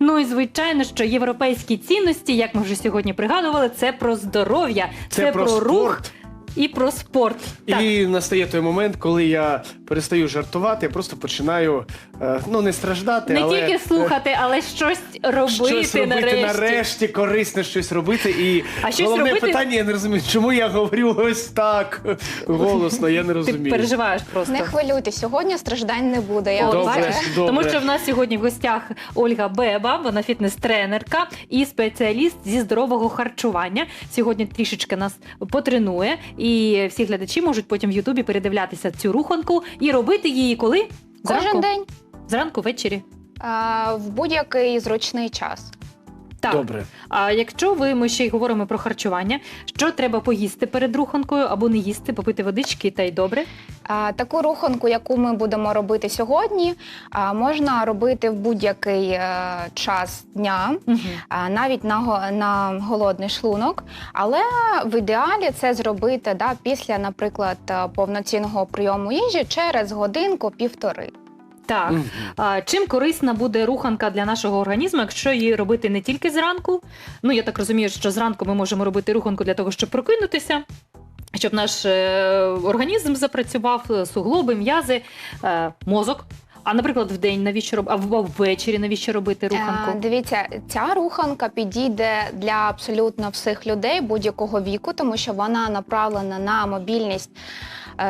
Ну і звичайно, що європейські цінності, як ми вже сьогодні пригадували, це про здоров'я, це, про, рух і про спорт. Так. І настає той момент, коли я перестаю жартувати, я просто починаю е, ну не страждати, Не але тільки е, слухати, але щось робити, щось робити нарешті. нарешті, корисне щось робити. І А щось головне робити- питання, я не розумію, чому я говорю ось так голосно, я не Ти розумію. переживаєш просто. Не хвилюйтесь, сьогодні страждань не буде. Я Добре, добре. Тому що в нас сьогодні в гостях Ольга Беба, вона фітнес-тренерка і спеціаліст зі здорового харчування. Сьогодні трішечки нас потренує, і всі глядачі можуть потім в Ютубі передивлятися цю руханку і робити її коли? Кожен Зранку? день Зранку, ввечері. а, в будь-який зручний час. Так. Добре. А якщо ви ми ще й говоримо про харчування, що треба поїсти перед руханкою або не їсти, попити водички та й добре. А, Таку руханку, яку ми будемо робити сьогодні, а, можна робити в будь-який е, час дня. Угу. а, навіть на, го- на голодний шлунок. Але в ідеалі це зробити да, після, наприклад, е, повноцінного прийому їжі через годинку-півтори. Так. Мгм. А, чим корисна буде руханка для нашого організму, якщо її робити не тільки зранку? Ну я так розумію, що зранку ми можемо робити руханку для того, щоб прокинутися. Щоб наш е, організм запрацював, е, суглоби, м'язи, е, мозок. А наприклад, в день навіщо роб... а в- ввечері навіщо робити руханку? Е, Дивіться, ця руханка підійде для абсолютно всіх людей будь-якого віку, тому що вона направлена на мобільність е,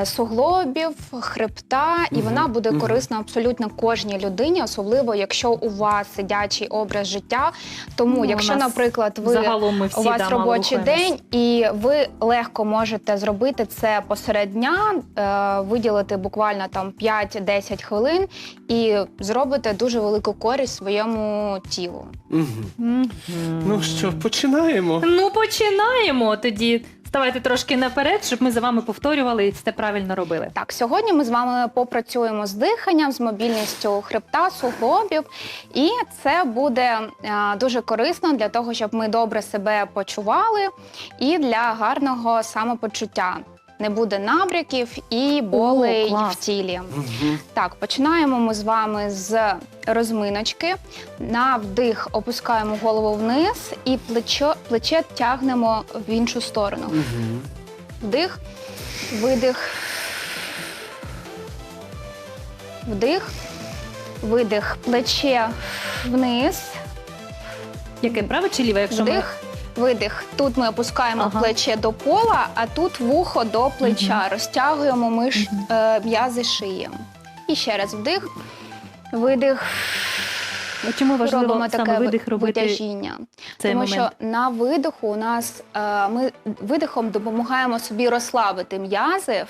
суглобів, хребта, і вона буде корисна абсолютно кожній людині, особливо якщо у вас сидячий образ життя. Тому, Ну, якщо, наприклад, ви Загалом ми всі у вас да, робочий день, і ви легко можете зробити це посеред дня, е, виділити буквально там 5-10 хвилин і зробите дуже велику користь своєму тілу. Ну що, починаємо. Ну, починаємо тоді. Ставайте трошки наперед, щоб ми за вами повторювали і це правильно робили. Так, сьогодні ми з вами попрацюємо з диханням, з мобільністю хребта, суглобів, і це буде е, дуже корисно для того, щоб ми добре себе почували, і для гарного самопочуття. Не буде набряків і болей клас. в тілі. Мгм. Так, починаємо ми з вами з розминочки. На вдих опускаємо голову вниз і плечо, плече тягнемо в іншу сторону. Мгм. Вдих, видих. Вдих, видих, плече вниз, Яке праве чи ліве, якщо ми вдих, видих. Тут ми опускаємо Ага. плече до пола, а тут вухо до плеча. Розтягуємо миш, Мгм. е, м'язи шиї. І ще раз вдих, видих. чому важливо робимо саме таке видих робити витяжіння. цей Тому момент? що на видиху у нас е, ми видихом допомагаємо собі розслабити м'язи,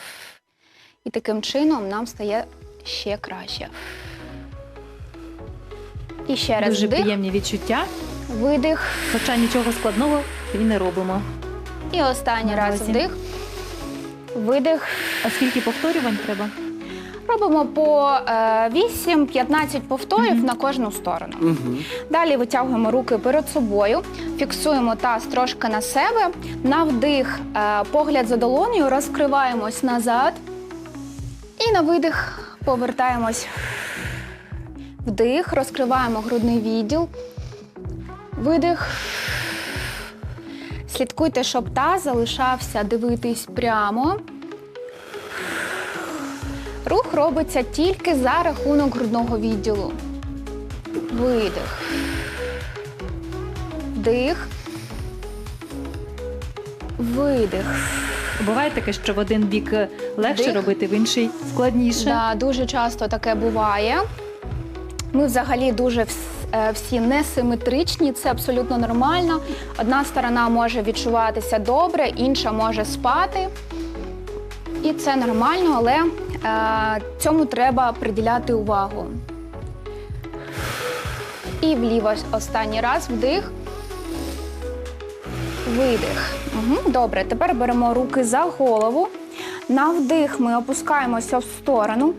і таким чином нам стає ще краще. І ще раз Дуже вдих, приємні відчуття, видих. хоча нічого складного і не робимо. І останній раз Наразі. вдих, видих. А скільки повторювань треба? Робимо по е, 8-15 повторів Мгм. на кожну сторону. Далі витягуємо руки перед собою, фіксуємо таз трошки на себе. На вдих, е, погляд за долонею, розкриваємось назад. І на видих повертаємось. Вдих, розкриваємо грудний відділ. Видих. Слідкуйте, щоб таз залишався дивитись прямо. Рух робиться тільки за рахунок грудного відділу. Видих. Вдих. Видих. Буває таке, що в один бік легше Вдих. робити, в інший складніше. Да, дуже часто таке буває. Ми взагалі дуже вс- е, всі несиметричні, це абсолютно нормально. Одна сторона може відчуватися добре, інша може спати. І це нормально, але е, цьому треба приділяти увагу. І вліво останній раз вдих. Видих. Угу, добре, тепер беремо руки за голову. На вдих ми опускаємося в сторону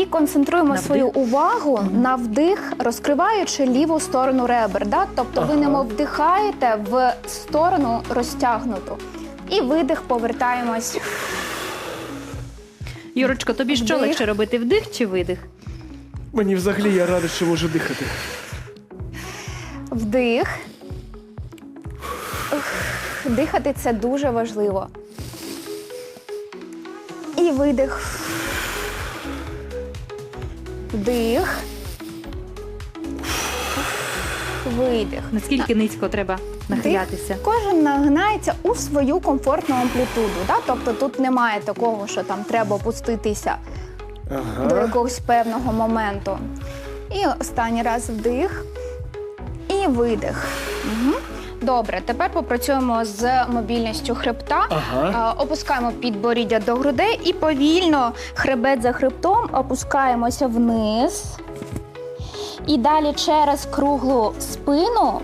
і концентруємо На свою вдих? увагу на вдих, розкриваючи ліву сторону ребер. Да? Тобто ви немов вдихаєте в сторону розтягнуту. І видих повертаємось. Юрочко, тобі що Вдих. легше робити вдих чи видих? Мені взагалі я радий, що можу дихати. Вдих. Дихати це дуже важливо. І видих. Вдих. Видих. Наскільки низько треба нахилятися? Кожен нагинається у свою комфортну амплітуду. Да? Тобто тут немає такого, що там треба опуститися до якогось певного моменту. І останній раз вдих і видих. Угу. Добре, тепер попрацюємо з мобільністю хребта. Ага. Е, Опускаємо підборіддя до грудей і повільно хребет за хребтом опускаємося вниз. І далі через круглу спину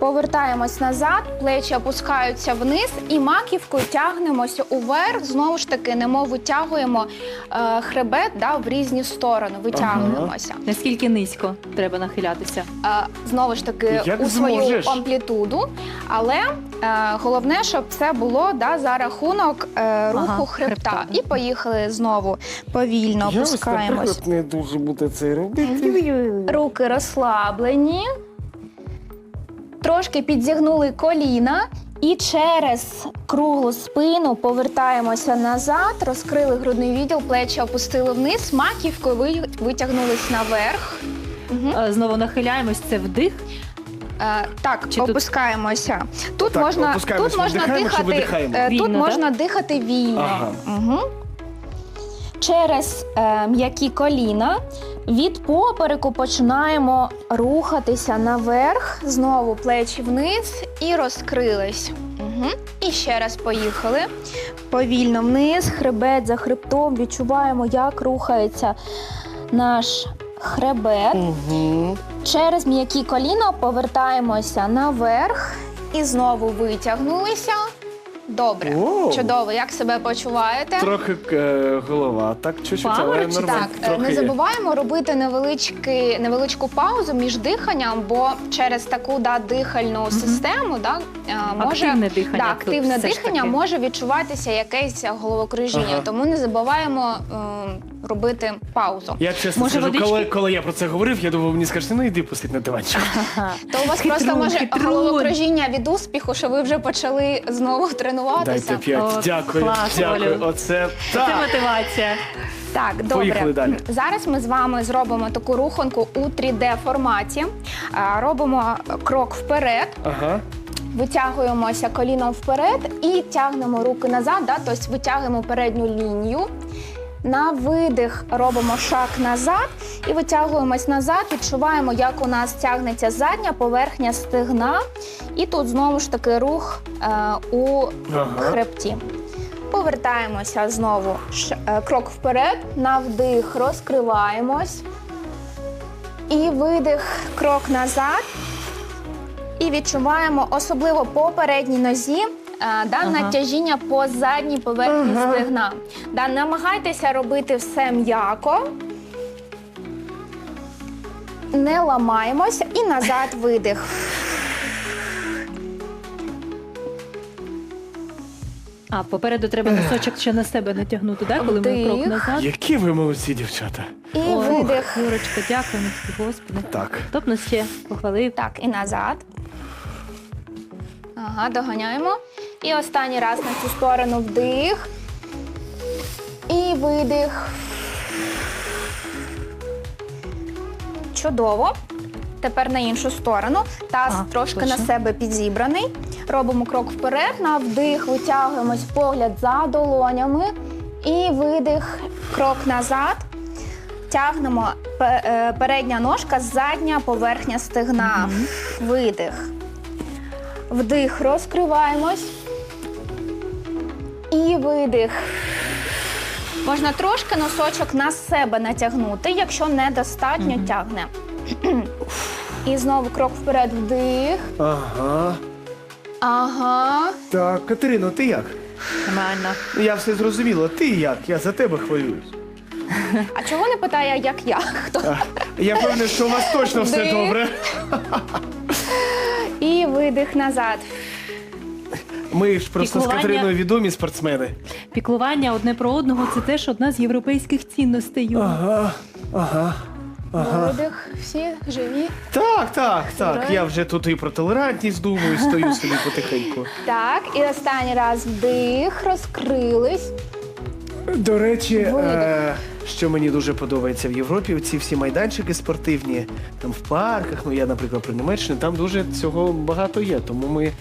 повертаємось назад, плечі опускаються вниз і маківкою тягнемося уверх. Знову ж таки, немов витягуємо е, хребет да, в різні сторони. Витягуємося. Наскільки низько треба нахилятися? Е, знову ж таки Як у свою зможеш. амплітуду. Але е, головне, щоб це було да, за рахунок е, руху Ага, хребта. хребта. І поїхали знову повільно Я ось, опускаємось. наприклад, не дуже буду це робити. Руки розслаблені. Трошки підзігнули коліна. І через круглу спину повертаємося назад, розкрили грудний відділ, плечі опустили вниз, маківкою ви- витягнулись наверх. Е, Знову нахиляємось, це вдих. Е, так, Чи тут- опускаємося. Тут Так, можна, опускаємось, тут можна вдихаємо чи дихати. видихаємо? е, Вільно, тут так? можна дихати вільно. Ага. Угу. Через е, м'які коліна від попереку починаємо рухатися наверх, знову плечі вниз і розкрились. Угу. І ще раз поїхали. Повільно вниз, хребет за хребтом. Відчуваємо, як рухається наш хребет. Угу. Через м'які коліна повертаємося наверх і знову витягнулися. Добре, О! чудово. Як себе почуваєте? Трохи е, голова, так чуть-чуть, але Паморочить, нормально. Так, е, трохи не є. забуваємо робити невеличкий, невеличку паузу між диханням, бо через таку да, дихальну систему да, е, може Активне дихання да, тут активне все ж дихання таки. може відчуватися якесь головокружіння. Ага. Тому не забуваємо е, робити паузу. Я чесно Може, скажу, водички? коли, коли я про це говорив, я думав, мені скажете, ну йди посидь на диванчик. Ага. То у вас Хитрун, просто може хитрун. головокружіння від успіху, що ви вже почали знову тренуватися. Дайте п'ять. Дякую, клас, дякую. Олю. Оце Це мотивація. Так, добре. Поїхали далі. Зараз ми з вами зробимо таку руханку у 3D форматі. Робимо крок вперед, Ага. витягуємося коліном вперед і тягнемо руки назад, да? тобто витягуємо передню лінію. На видих робимо шаг назад і витягуємось назад. Відчуваємо, як у нас тягнеться задня поверхня стегна. І тут знову ж таки рух е, у Ага. хребті. Повертаємося знову Ш- е, крок вперед, на вдих розкриваємось. І видих, крок назад. І відчуваємо особливо по передній нозі да, Ага. натяжіння по задній поверхні Ага. стегна. Да, намагайтеся робити все м'яко. Не ламаємося і назад видих. А попереду треба носочок ще на себе натягнути, так? Коли ми крок назад. Які ви молодці, дівчата. І Ой, видих. Юрочка, дякую тобі, Господи. Так. Нас ще похвалив? Так, і назад. Ага, доганяємо. І останній раз на цю сторону вдих. І видих. Чудово. Тепер на іншу сторону. Таз А, трошки точно. на себе підзібраний. Робимо крок вперед, на вдих, витягуємось погляд за долонями. І видих, крок назад. Тягнемо е, передня ножка, задня поверхня стегна. Видих. Вдих, розкриваємось. І видих. Можна трошки носочок на себе натягнути, якщо недостатньо тягне. І знову крок вперед, вдих. Ага. Ага. Так, Катерино, ти як? Нормально. Я все зрозуміла. Ти як? Я за тебе хвилююсь. А чого не питає, як я? Хто? А, Я певний, що у вас точно все Вдих. добре. Видих назад. Ми ж просто з Катериною відомі спортсмени. Піклування одне про одного це теж одна з європейських цінностей. Юра. Ага, ага. Ага. Видих. Всі живі. Так, так, так. Я вже тут і про толерантність думаю, стою собі потихеньку. Так, і останній раз вдих, розкрились. До речі, е, що мені дуже подобається в Європі, ці всі майданчики спортивні, там в парках, ну я, наприклад, про Німеччину, там дуже цього багато є. Тому ми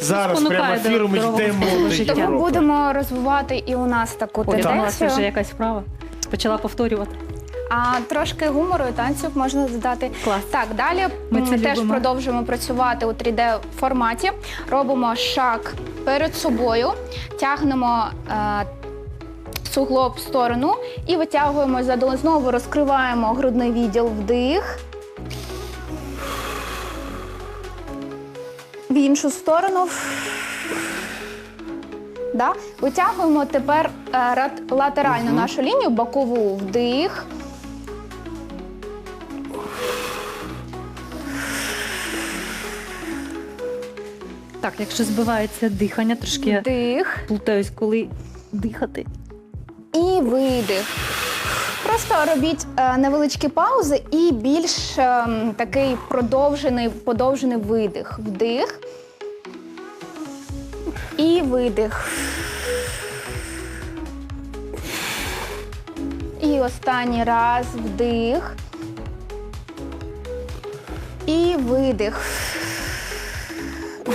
зараз прямо ефіром йдемо до життя. Тому будемо розвивати і у нас таку Ой, там у вас вже якась вправа. Почала повторювати. А трошки гумору і танців можна додати. Клас. Так, далі Ми це теж любимо. продовжуємо працювати у 3D форматі. Робимо шаг перед собою, тягнемо е, суглоб в сторону і витягуємо задом. Знову розкриваємо грудний відділ вдих. В іншу сторону. Да? Витягуємо тепер е, латеральну нашу лінію, бокову вдих. Так, якщо збивається дихання, трошки я плутаюсь, коли дихати. Видих. Просто робіть е, невеличкі паузи і більш ем, такий продовжений, подовжений видих. Вдих. І видих. І останній раз вдих. І видих.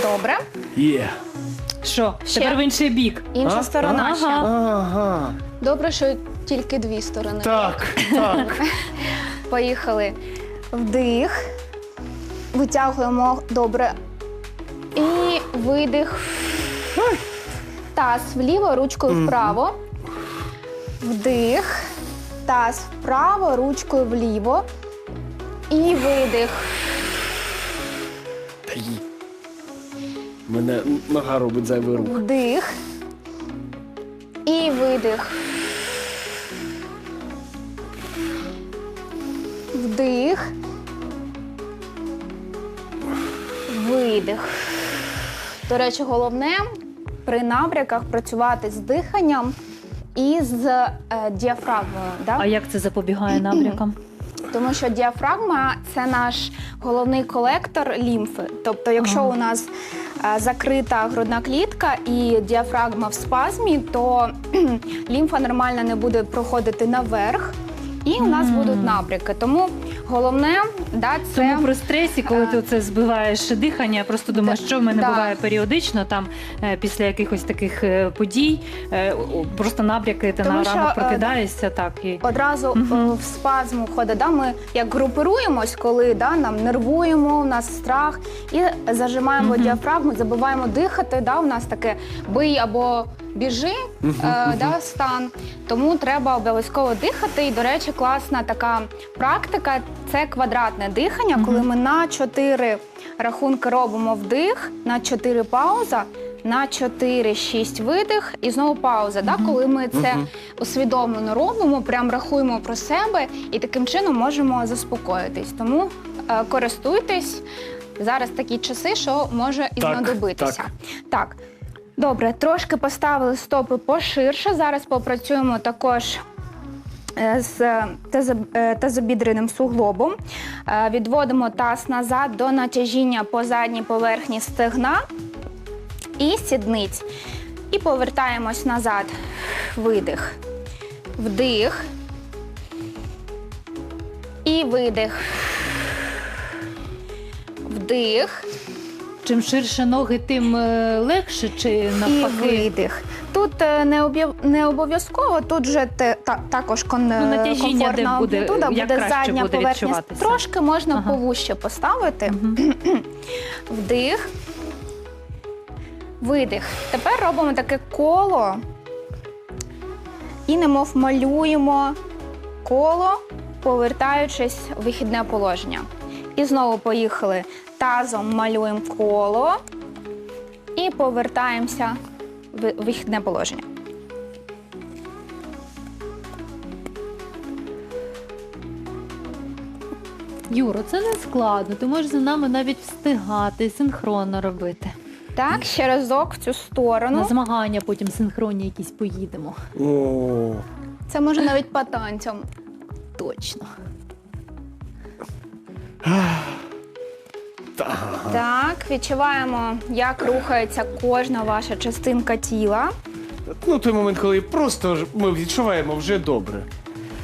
Добре. Є. Що? Ще? Тепер в інший бік. Інша А? сторона Ага. ще. Ага. Добре, що тільки дві сторони. Так, так. Поїхали. Вдих. Витягуємо добре. І видих. Таз вліво, ручкою вправо. Вдих. Таз вправо, ручкою вліво. І видих. Та й. Мене нога робить зайвий рух. Вдих. І видих. Вдих. Видих. До речі, головне при набряках працювати з диханням і з е, діафрагмою. Да? А як це запобігає набрякам? Тому що діафрагма це наш головний колектор лімфи. Тобто, якщо Ага. у нас е, закрита грудна клітка і діафрагма в спазмі, то кхм, лімфа нормально не буде проходити наверх, і у нас будуть набряки. Тому головне да, це Тому при стресі, коли е, ти це збиваєш дихання, я просто думаю, що в мене да. буває періодично, там е, після якихось таких е, подій, е, о, просто набряки, ти Тому на що, ранок е, прокидаєшся, так і Одразу е, в спазм входить. Да? Ми як групируємось, коли да, нам нервуємо, у нас страх, і зажимаємо діафрагму, забуваємо дихати. Да? У нас таке бий або біжи е, да, стан. Тому треба обов'язково дихати. І, до речі, класна така практика це квадратне дихання, коли ми на чотири рахунки робимо вдих, на чотири пауза. На 4-6 видих і знову пауза. Да? Коли ми це усвідомлено робимо, прям рахуємо про себе і таким чином можемо заспокоїтись. Тому е, користуйтесь зараз такі часи, що може і Так, знадобитися. так. так, добре, трошки поставили стопи поширше. Зараз попрацюємо також. е, З е, тазобідреним суглобом Е, відводимо таз назад до натяжіння по задній поверхні стегна і сідниць. І повертаємось назад. Видих. Вдих. І видих. Вдих чим ширше ноги, тим е, легше чи і видих. Тут е, не, об'яв- не обов'язково, тут же те, та, також кон, Ну, натяжіння де комфортна буде, амплітуда, як буде задня буде поверхня. Трошки можна Ага. повуще поставити. Мгм. Вдих. Видих. Тепер робимо таке коло і немов малюємо коло, повертаючись у вихідне положення. І знову поїхали. Тазом малюємо коло і повертаємося в вихідне положення. Юро, це не складно. Ти можеш за нами навіть встигати, синхронно робити. Так, ще разок в цю На сторону. змагання потім синхронні якісь поїдемо. О, Це може навіть по танцям. Точно. Так. Відчуваємо, як рухається кожна ваша частинка тіла. Ну, той момент, коли просто ж ми відчуваємо вже добре.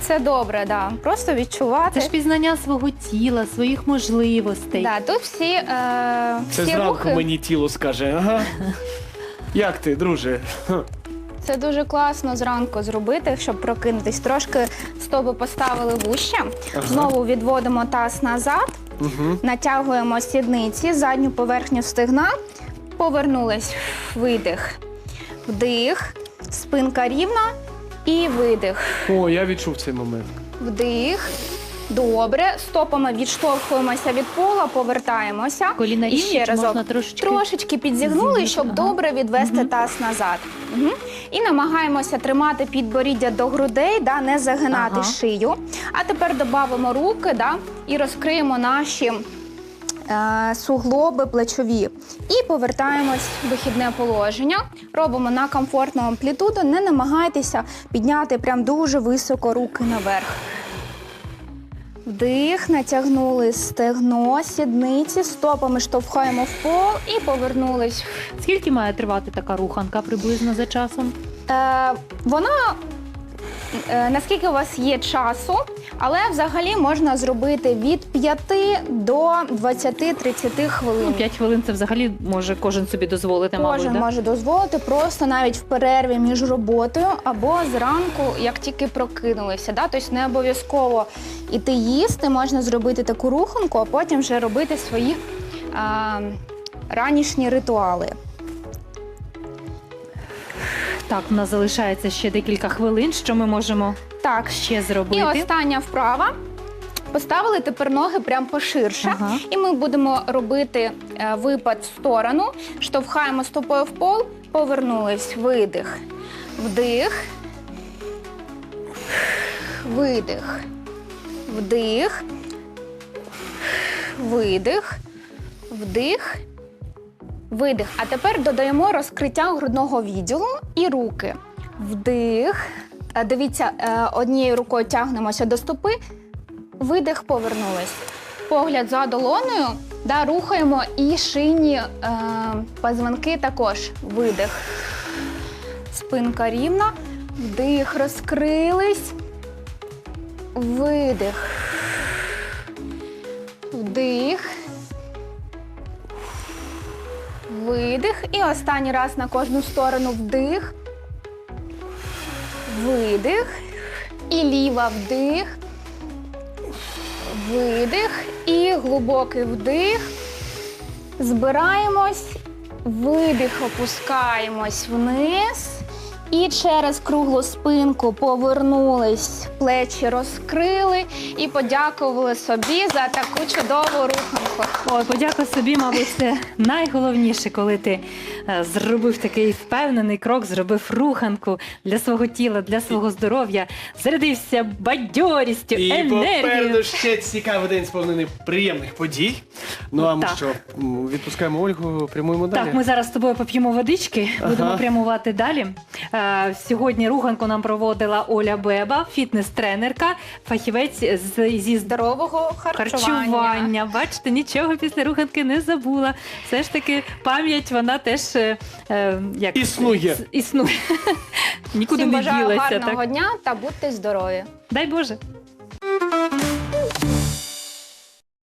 Це добре, да. Просто відчувати. Це ж пізнання свого тіла, своїх можливостей. Да, тут всі, е, Це всі зранку рухи. мені тіло скаже, ага. Як ти, друже? Ха. Це дуже класно зранку зробити, щоб прокинутись. Трошки стопи поставили вище. Ага. Знову відводимо таз назад, Угу. натягуємо сідниці, задню поверхню стегна, повернулись. Видих, вдих, спинка рівна і видих. О, я відчув цей момент. Вдих. Добре. Стопами відштовхуємося від пола, повертаємося. Коліна І ще разок. можна трошечки? Трошечки підзігнули, Зігнути, щоб ага. добре відвести Мгм. таз назад. Угу. І намагаємося тримати підборіддя до грудей, да, не загинати Ага. шию. А тепер додамо руки да, і розкриємо наші е, суглоби плечові. І повертаємось в вихідне положення. Робимо на комфортну амплітуду. Не намагайтеся підняти прям дуже високо руки наверх. Вдих, натягнули стегно, сідниці, стопами штовхаємо в пол і повернулись. Скільки має тривати така руханка приблизно за часом? Е, вона е, наскільки у вас є часу, але взагалі можна зробити від 5 до 20-30 хвилин. Ну, 5 хвилин це взагалі може кожен собі дозволити, Кожен мабуть. Да? може дозволити просто навіть в перерві між роботою або зранку, як тільки прокинулися. Да? Тобто не обов'язково іти їсти, можна зробити таку руханку, а потім вже робити свої а, ранішні ритуали. Так, у нас залишається ще декілька хвилин. Що ми можемо Так, ще і остання вправа. Поставили тепер ноги прям поширше. Ага. І ми будемо робити е, випад в сторону, штовхаємо стопою в пол, повернулись, видих, вдих, видих, вдих, видих, вдих, видих. А тепер додаємо розкриття грудного відділу і руки. Вдих. Дивіться, е, однією рукою тягнемося до стопи, Видих, повернулись. Погляд за долоною, да, рухаємо і шийні е, позвонки також. Видих. Спинка рівна. Вдих, розкрились. Видих. Вдих. Видих. І останній раз на кожну сторону вдих. Видих. І ліва вдих. Видих і глибокий вдих. Збираємось, видих, опускаємось вниз. І через круглу спинку повернулись, плечі розкрили і подякували собі за таку чудову руханку. Ой, подякуй собі, мабуть, це найголовніше, коли ти зробив такий впевнений крок, зробив руханку для свого тіла, для свого здоров'я, зарядився бадьорістю, І енергією. попереду ще цікавий день сповнений приємних подій. Ну а ми Так. що, м, відпускаємо Ольгу, прямуємо далі? Так, ми зараз з тобою поп'ємо водички, Ага. будемо прямувати далі. Е, Сьогодні руханку нам проводила Оля Беба, фітнес-тренерка, фахівець з, зі Здорового харчування. харчування. Бачите, нічого після руханки не забула. Все ж таки, пам'ять вона теж більше е, як Існує. існує. Нікуди Всім не бажаю ділася. гарного Так дня та будьте здорові. дай Боже.